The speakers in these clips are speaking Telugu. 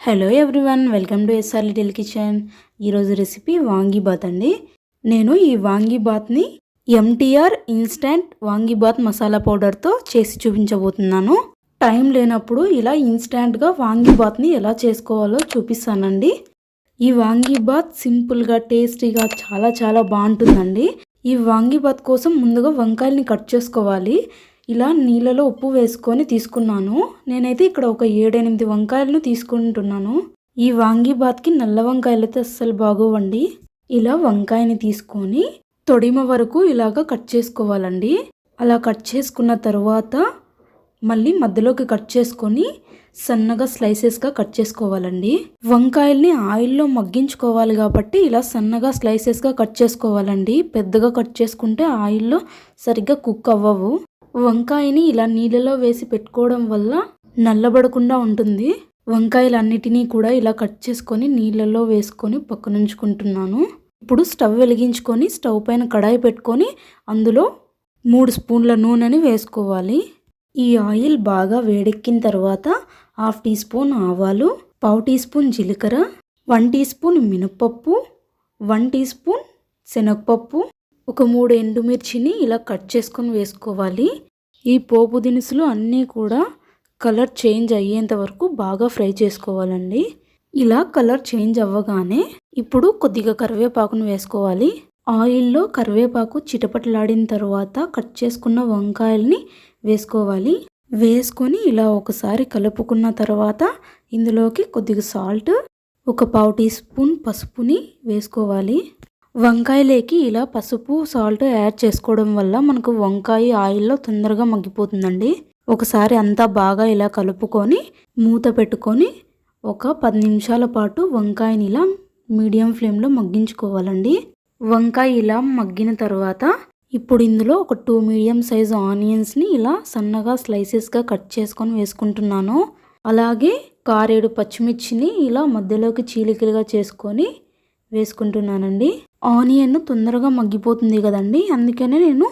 Hello everyone welcome to S R little kitchen ఈరోజు రెసిపీ వాంగీబాత్ అండి. నేను ఈ వాంగీబాత్ని ఎంటీఆర్ ఇన్స్టెంట్ వాంగీబాత్ మసాలా పౌడర్తో చేసి చూపించబోతున్నాను. టైం లేనప్పుడు ఇలా ఇన్స్టెంట్గా వాంగీబాత్ని ఎలా చేసుకోవాలో చూపిస్తానండి. ఈ వాంగీబాత్ సింపుల్గా టేస్టీగా చాలా చాలా బాగుంటుందండి. ఈ వాంగీబాత్ కోసం ముందుగా వంకాయల్ని కట్ చేసుకోవాలి. ఇలా నీళ్ళలో ఉప్పు వేసుకొని తీసుకున్నాను. నేనైతే ఇక్కడ ఒక ఏడెనిమిది వంకాయలను తీసుకుంటున్నాను. ఈ వాంగీబాత్కి నల్ల వంకాయలు అయితే అస్సలు బాగోవండి. ఇలా వంకాయని తీసుకొని తొడిమ వరకు ఇలాగ కట్ చేసుకోవాలండి. అలా కట్ చేసుకున్న తర్వాత మళ్ళీ మధ్యలోకి కట్ చేసుకొని సన్నగా స్లైసెస్గా కట్ చేసుకోవాలండి. వంకాయల్ని ఆయిల్లో మగ్గించుకోవాలి కాబట్టి ఇలా సన్నగా స్లైసెస్గా కట్ చేసుకోవాలండి. పెద్దగా కట్ చేసుకుంటే ఆయిల్లో సరిగ్గా కుక్ అవ్వవు. వంకాయని ఇలా నీళ్ళలో వేసి పెట్టుకోవడం వల్ల నల్లబడకుండా ఉంటుంది. వంకాయలన్నిటినీ కూడా ఇలా కట్ చేసుకొని నీళ్ళలో వేసుకొని పక్కనుంచుకుంటున్నాను. ఇప్పుడు స్టవ్ వెలిగించుకొని స్టవ్ పైన కడాయి పెట్టుకొని అందులో మూడు స్పూన్ల నూనెని వేసుకోవాలి. ఈ ఆయిల్ బాగా వేడెక్కిన తర్వాత హాఫ్ టీ స్పూన్ ఆవాలు పావు టీ స్పూన్ జీలకర్ర వన్ టీ స్పూన్ మినప్పప్పు వన్ టీ స్పూన్ శనగపప్పు. ఒక మూడు ఎండుమిర్చిని ఇలా కట్ చేసుకొని వేసుకోవాలి. ఈ పోపు దినుసులు అన్నీ కూడా కలర్ చేంజ్ అయ్యేంత వరకు బాగా ఫ్రై చేసుకోవాలండి. ఇలా కలర్ చేంజ్ అవ్వగానే ఇప్పుడు కొద్దిగా కరివేపాకును వేసుకోవాలి. ఆయిల్లో కరివేపాకు చిటపటలాడిన తర్వాత కట్ చేసుకున్న వంకాయల్ని వేసుకోవాలి. వేసుకొని ఇలా ఒకసారి కలుపుకున్న తర్వాత ఇందులోకి కొద్దిగా సాల్ట్ ఒక పావు టీ స్పూన్ పసుపుని వేసుకోవాలి. వంకాయలేకి ఇలా పసుపు సాల్ట్ యాడ్ చేసుకోవడం వల్ల మనకు వంకాయ ఆయిల్లో తొందరగా మగ్గిపోతుందండి. ఒకసారి అంతా బాగా ఇలా కలుపుకొని మూత పెట్టుకొని ఒక పది నిమిషాల పాటు వంకాయని ఇలా మీడియం ఫ్లేమ్లో మగ్గించుకోవాలండి. వంకాయ ఇలా మగ్గిన తర్వాత ఇప్పుడు ఇందులో ఒక టూ మీడియం సైజు ఆనియన్స్ని ఇలా సన్నగా స్లైసెస్గా కట్ చేసుకొని వేసుకుంటున్నాను. అలాగే కారేడు పచ్చిమిర్చిని ఇలా మధ్యలోకి చీలికలుగా చేసుకొని వేసుకుంటున్నానండి. ఆనియన్ తొందరగా మగ్గిపోతుంది కదండి. అందుకనే నేను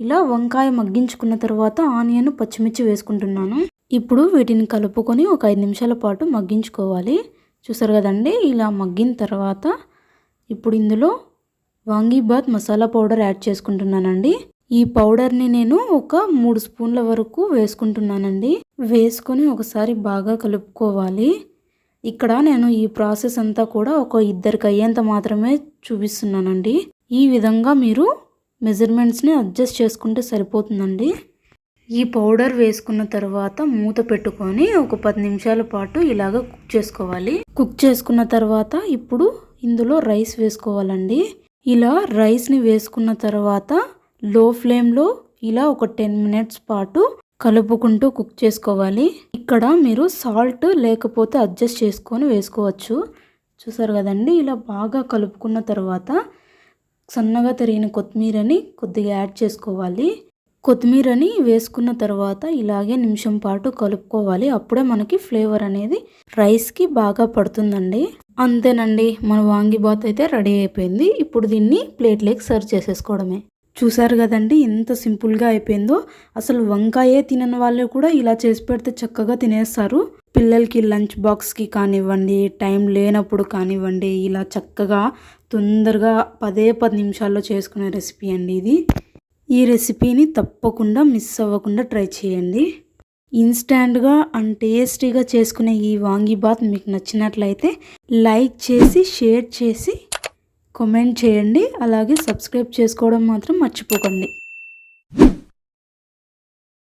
ఇలా వంకాయ మగ్గించుకున్న తర్వాత ఆనియన్ పచ్చిమిర్చి వేసుకుంటున్నాను. ఇప్పుడు వీటిని కలుపుకొని ఒక ఐదు నిమిషాల పాటు మగ్గించుకోవాలి. చూసారు కదండి? ఇలా మగ్గిన తర్వాత ఇప్పుడు ఇందులో వాంగీబాత్ మసాలా పౌడర్ యాడ్ చేసుకుంటున్నానండి. ఈ పౌడర్ని నేను ఒక మూడు స్పూన్ల వరకు వేసుకుంటున్నానండి. వేసుకొని ఒకసారి బాగా కలుపుకోవాలి. ఇక్కడ నేను ఈ ప్రాసెస్ అంతా కూడా ఒక ఇద్దరికి అయ్యేంత మాత్రమే చూపిస్తున్నానండి. ఈ విధంగా మీరు మెజర్మెంట్స్ని అడ్జస్ట్ చేసుకుంటే సరిపోతుందండి. ఈ పౌడర్ వేసుకున్న తర్వాత మూత పెట్టుకొని ఒక పది నిమిషాల పాటు ఇలాగ కుక్ చేసుకోవాలి. కుక్ చేసుకున్న తర్వాత ఇప్పుడు ఇందులో రైస్ వేసుకోవాలండి. ఇలా రైస్ని వేసుకున్న తర్వాత లో ఫ్లేమ్లో ఇలా ఒక టెన్ మినిట్స్ పాటు కలుపుకుంటూ కుక్ చేసుకోవాలి. ఇక్కడ మీరు సాల్ట్ లేకపోతే అడ్జస్ట్ చేసుకొని వేసుకోవచ్చు. చూసారు కదండి? ఇలా బాగా కలుపుకున్న తర్వాత సన్నగా తరిగిన కొత్తిమీరని కొద్దిగా యాడ్ చేసుకోవాలి. కొత్తిమీరని వేసుకున్న తర్వాత ఇలాగే నిమిషం పాటు కలుపుకోవాలి. అప్పుడే మనకి ఫ్లేవర్ అనేది రైస్కి బాగా పడుతుందండి. అంతేనండి మన వాంగిబాత్ అయితే రెడీ అయిపోయింది. ఇప్పుడు దీన్ని ప్లేట్లోకి సర్వ్ చేసేసుకోవడమే. చూసారు కదండి ఎంత సింపుల్గా అయిపోయిందో. అసలు వంకాయే తినని వాళ్ళు కూడా ఇలా చేసి పెడితే చక్కగా తినేస్తారు. పిల్లలకి లంచ్ బాక్స్కి కానివ్వండి టైం లేనప్పుడు కానివ్వండి ఇలా చక్కగా తొందరగా పదే పది నిమిషాల్లో చేసుకునే రెసిపీ అండి ఇది. ఈ రెసిపీని తప్పకుండా మిస్ అవ్వకుండా ట్రై చేయండి. ఇన్స్టాంట్గా అండ్ టేస్టీగా చేసుకునే ఈ వాంగీబాత్ మీకు నచ్చినట్లయితే లైక్ చేసి షేర్ చేసి కామెంట్ చేయండి. అలాగే సబ్స్క్రైబ్ చేసుకోవడం మాత్రం మర్చిపోకండి.